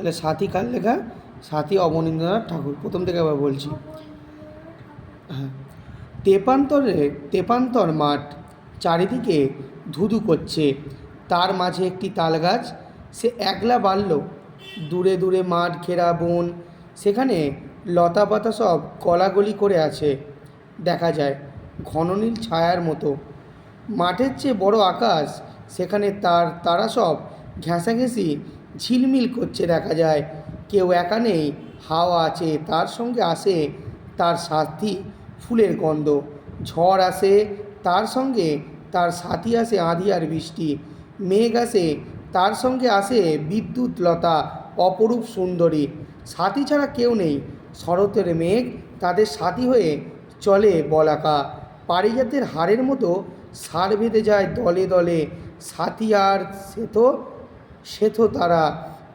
তাহলে সাথী কার লেখা? সাথী অবনীন্দ্রনাথ ঠাকুর। প্রথম থেকে আবার বলছি। হ্যাঁ। তেপান্তরে, তেপান্তর মাঠ চারিদিকে ধুধু করছে। তার মাঝে একটি তাল গাছ। সে একলা বাড়ল। দূরে দূরে মাঠ ঘেরা বন। সেখানে লতা পাতা সব গলাগলি করে আছে। দেখা যায় ঘননীল ছায়ার মতো। মাঠের চেয়ে বড় আকাশ, সেখানে তার, তারা সব ঘেঁষাঘেঁষি ঝিলমিল করছে দেখা যায়। কেউ একা নেই, হাওয়া আছে, তার সঙ্গে আসে তার সাথী ফুলের গন্ধ। ঝড় আসে, তার সঙ্গে তার সাথী আসে আঁধি আর বৃষ্টি। মেঘ আসে, তার সঙ্গে আসে বিদ্যুৎ লতা, অপরূপ সুন্দরী। সাথী ছাড়া কেউ নেই, শরতের মেঘ তাদের সাথী হয়ে চলে বলাকা। পারিজাতের হাড়ের মতো সার বেঁধে যায় দলে দলে, সাথী আর সেতো সেতো তারা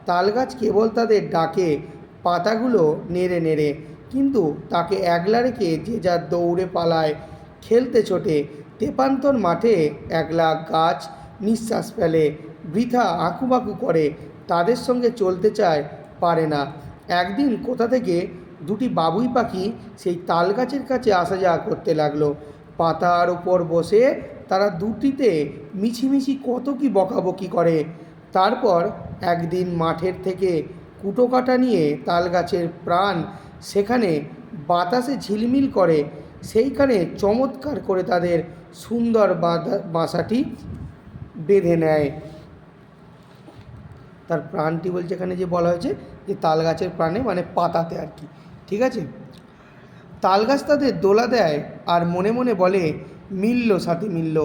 তালগাছ কেবল তাদের ডাকে, পাতাগুলো নেড়ে নেড়ে। কিন্তু তাকে একলা রেখে যে যার দৌড়ে পালায়, খেলতে ছোটে, তেপান্তর মাঠে একলা গাছ নিঃশ্বাস ফেলে, বৃথা আঁকুবাকু করে, তাদের সঙ্গে চলতে চায়, পারে না। একদিন কোথা থেকে দুটি বাবুই পাখি সেই তাল গাছের কাছে আসা যাওয়া করতে লাগল। পাতার উপর বসে তারা দুটিতে মিছিমিছি কত কি বকাবকি করে। তারপর একদিন মাঠের থেকে কুটো কাটা নিয়ে তাল গাছের প্রাণ সেখানে বাতাসে ঝিলমিল করে, সেইখানে চমৎকার করে তাদের সুন্দর বাসাটি বেঁধে নেয়। তার প্রাণটি বলছে এখানে যে বলা হয়েছে যে তাল গাছের প্রাণে মানে পাতাতে আর কি, ঠিক আছে? তাল গাছ তাদের দোলা দেয় আর মনে মনে বলে, মিলল সাথে মিলল।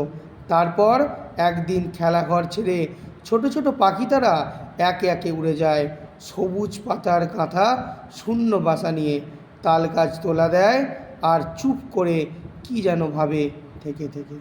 তারপর একদিন খেলাঘর ছেড়ে ছোট ছোট পাখি তারা একে একে উড়ে যায়। সবুজ পাতার কাঁথা শূন্য বাসা নিয়ে তাল গাছ তোলা দেয় আর চুপ করে কি যেন ভাবে থেকে থেকে।